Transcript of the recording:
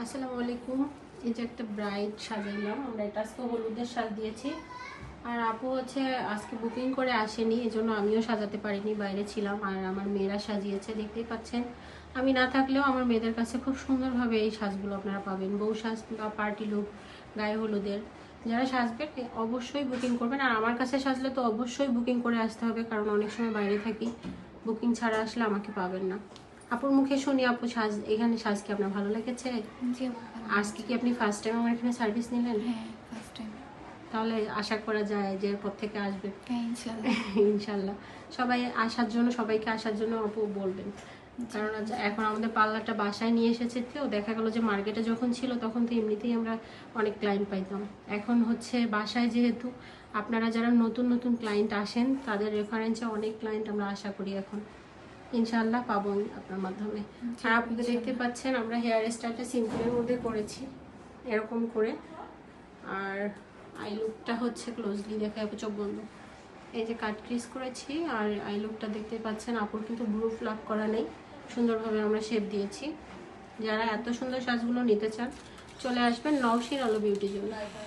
আসসালামু আলাইকুম। এই যে একটা ব্রাইড সাজাইলাম। আমরা এটা আজকে হলুদের সাজ দিয়েছি। আর আপু হচ্ছে আজকে বুকিং করে আসেনি এই জন্য আমিও সাজাতে পারিনি, বাইরে ছিলাম। আর আমার মেয়েরা সাজিয়েছে, দেখতেই পাচ্ছেন। আমি না থাকলেও আমার মেয়েদের কাছে খুব সুন্দরভাবে এই সাজগুলো আপনারা পাবেন। বউ সাজ বা পার্টি লুক গায়ে হলুদের। যারা সাজবেন, এ অবশ্যই বুকিং করবেন। আর আমার কাছে সাজলে তো অবশ্যই বুকিং করে আসতে হবে, কারণ অনেক সময় বাইরে থাকি। বুকিং ছাড়া আসলে আমাকে পাবেন না। আপুর মুখে শুনি আপু সাজ এখানে সাজ কি আপনার ভালো লেগেছে? জি আজকে কি আপনি ফার্স্ট টাইম আমার এখানে সার্ভিস নিলেন? হ্যাঁ ফার্স্ট টাইম তাহলে আশা করা যায় যে এরপর থেকে আসবে। হ্যাঁ ইনশাল্লাহ ইনশাল্লাহ সবাই আসার জন্য সবাইকে আসার জন্য আপু বলবেন। কারণ এখন আমাদের পার্লারটা বাসায় নিয়ে এসেছে তো দেখা গেল যে মার্কেটে যখন ছিল তখন তো এমনিতেই আমরা অনেক ক্লায়েন্ট পাইতাম। এখন হচ্ছে বাসায় যেহেতু আপনারা যারা নতুন নতুন ক্লায়েন্ট আসেন তাদের রেফারেন্সে অনেক ক্লায়েন্ট আমরা আশা করি এখন। ইনশাল্লাহ পাবো আপনার মাধ্যমে। আর আপনাকে দেখতে পাচ্ছেন আমরা হেয়ার স্টাইলটা সিম্পলের মধ্যে করেছি এরকম করে। আর আই লুকটা হচ্ছে ক্লোজলি দেখা আপু চোখ বন্ধ। এই যে কাট ক্রিজ করেছি আর আই লুকটা দেখতে পাচ্ছেন আপুর কিন্তু ব্রু ফ্লাপ করা নেই সুন্দরভাবে আমরা শেপ দিয়েছি। যারা এত সুন্দর সাজগুলো নিতে চান চলে আসবেন নওশিন আলো বিউটি জন্য